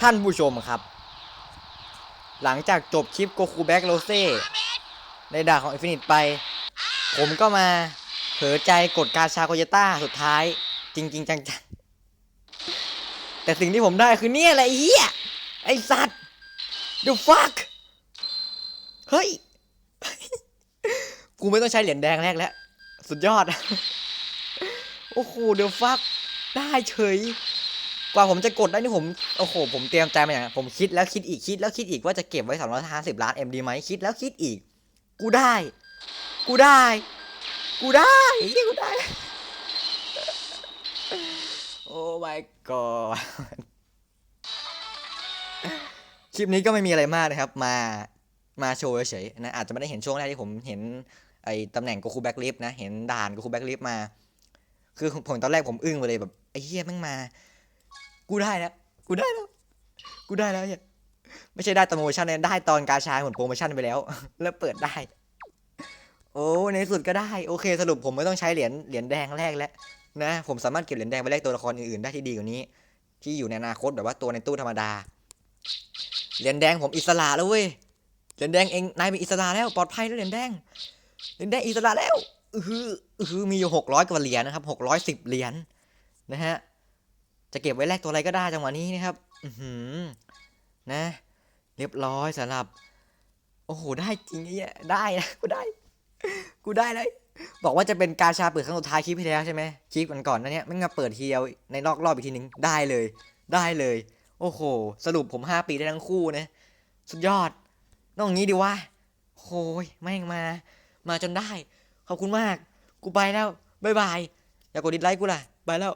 ท่านผู้ชมครับ หลังจากจบคลิปโกคูแบ็กโรเซ่ในด่าของอินฟินิตไป ผมก็มาเผลอใจกดกาชาโกเยต้าสุดท้าย จริงๆจังๆ แต่สิ่งที่ผมได้คือเนี่ยแหละไอ้เหี้ยไอ้สัตว์ the fuck เฮ้ย กูไม่ต้องใช้เหรียญแดงแรกแล้ว สุดยอด โอ้โห the fuck ได้เฉย กว่าผมจะกดได้นี่ผมโอ้โหผมเตรียมใจมาอย่างผมคิดแล้วคิดอีกคิดแล้วคิดอีกว่าจะเก็บไว้250ล้าน M ดีไหมคิดแล้วคิดอีก กูได้ กูได้ กูได้เหี้ยกูได้โอ้ my god คลิปนี้ก็ไม่มีอะไรมากนะครับ มามาโชว์เฉยๆนะอาจจะไม่ได้เห็นช่วงแรกที่ผมเห็นไอ้ตำแหน่งโกคูแบ็กลิฟนะ เห็นด่านโกคูแบ็กลิฟมา คือผมตอนแรกผมอึ้งไปเลยแบบไอ้เหี้ยแม่งมา กูได้แล้ว กูได้แล้ว กูได้แล้วเนี่ยไม่ใช่ได้ตอนโปรโมชั่นเลยได้ตอนกาชาเหมือนโปรโมชั่นไปแล้ว แล้วเปิดได้ โอ้ในสุดก็ได้ โอเค สรุปผมไม่ต้องใช้เหรียญเหรียญแดงแรกแล้วนะ ผมสามารถเก็บเหรียญแดงไปแลกตัวละครอื่นๆได้ที่ดีกว่านี้ ที่อยู่ในอนาคตแบบว่าตัวในตู้ธรรมดา เหรียญแดงผมอิสระแล้วเว้ย เหรียญแดงเองนายเป็นอิสระแล้วปลอดภัยแล้วเหรียญแดง เหรียญแดงอิสระแล้วอืออือมีอยู่หกร้อยกว่าเหรียญนะครับหกร้อยสิบเหรียญนะฮะ จะเก็บไว้แลกตัวอะไรก็ได้จังหวะนี้นะครับ อือหือนะ เรียบร้อยสำหรับ โอ้โห ได้จริงไอ้เหี้ยได้นะ กูได้ กูได้เลย บอกว่าจะเป็นกาชาเปิดครั้งสุดท้ายคลิปที่แล้วใช่ไหมคลิปก่อนๆนั่นเนี่ยไม่งมาเปิดทีเดียวในนอกรอบอีกทีนึง ได้เลย ได้เลย โอ้โห สรุปผมห้าปีได้ทั้งคู่นะ สุดยอดต้องงนี้ดีวะโอ้ยแม่งมา มาจนได้ ขอบคุณมาก กูไปแล้ว บ๊ายบาย อย่ากกดดิสไลค์กูล่ะ ไปแล้ว